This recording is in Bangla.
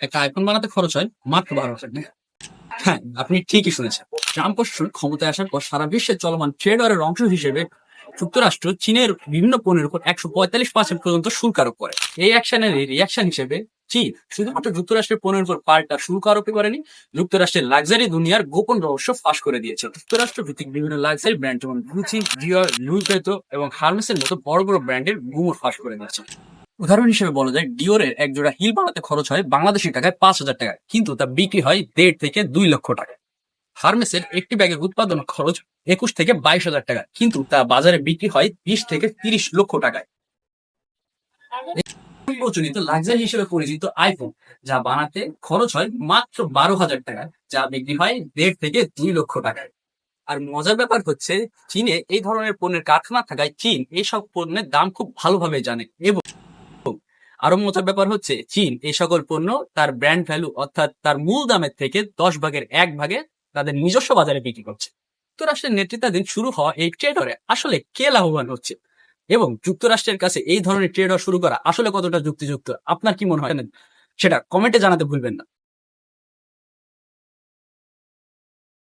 একটা আইফোন বানাতে খরচ হয় মাত্র বারো হাজার টাকা। হ্যাঁ আপনি ঠিকই শুনেছেন। ট্রাম্প প্রশাসন ক্ষমতায় আসার পর সারা বিশ্বে চলমান ট্রেড ওয়ারের অংশ হিসেবে যুক্তরাষ্ট্র চীনের বিভিন্ন পণ্যের উপর একশো পঁয়তাল্লিশ পার্সেন্ট পর্যন্ত শুল্ক আরোপ করে। এই অ্যাকশনের রিয়াকশন হিসেবে চীন শুধুমাত্র যুক্তরাষ্ট্রের পণ্যের উপর পাল্টা শুল্ক আরোপই করেনি, যুক্তরাষ্ট্রের লাক্সারি দুনিয়ার গোপন রহস্য ফাঁস করে দিয়েছে। যুক্তরাষ্ট্র ভিত্তিক বিভিন্ন লাক্সারি ব্র্যান্ড যেমন গুচি ডিওর লুই ভেতো এবং হার্মেসের মতো বড় বড় ব্র্যান্ডের গুমর ফাঁস করে দিয়েছে। উদাহরণ হিসেবে বলা যায় ডিওরের এক জোড়া হিল বানাতে খরচ হয় বাংলাদেশি টাকায় পাঁচ হাজার টাকা, কিন্তু তা বিক্রি হয় দেড় থেকে দুই লক্ষ টাকা হার্মেসের একটি ব্যাগের উৎপাদন খরচ একুশ থেকে বাইশ হাজার টাকা, কিন্তু তা বাজারে বিক্রি হয় বিশ থেকে তিরিশ লক্ষ টাকায়। প্রচলিত লাক্সারি হিসেবে পরিচিত আইফোন যা বানাতে খরচ হয় মাত্র বারো হাজার টাকা, যা বিক্রি হয় দেড় থেকে দুই লক্ষ টাকায়। আর মজার ব্যাপার হচ্ছে, চীনে এই ধরনের পণ্যের কারখানা থাকায় চীন এইসব পণ্যের দাম খুব ভালোভাবে জানে এবং আরও মজার ব্যাপার হচ্ছে, চীন এই সকল পণ্য তার ব্র্যান্ড ভ্যালু অর্থাৎ তার মূল দামের থেকে দশ ভাগের এক ভাগে তাদের নিজস্ব বাজারে বিক্রি করছে। যুক্তরাষ্ট্রের নেতৃত্বাধীন শুরু হওয়া এই ট্রেডরে আসলে কে লাভবান হচ্ছে? এবং যুক্তরাষ্ট্রের কাছে এই ধরনের ট্রেডর শুরু করা আসলে কতটা যুক্তিযুক্ত? আপনার কি মনে হয়? সেটা কমেন্টে জানাতে ভুলবেন না।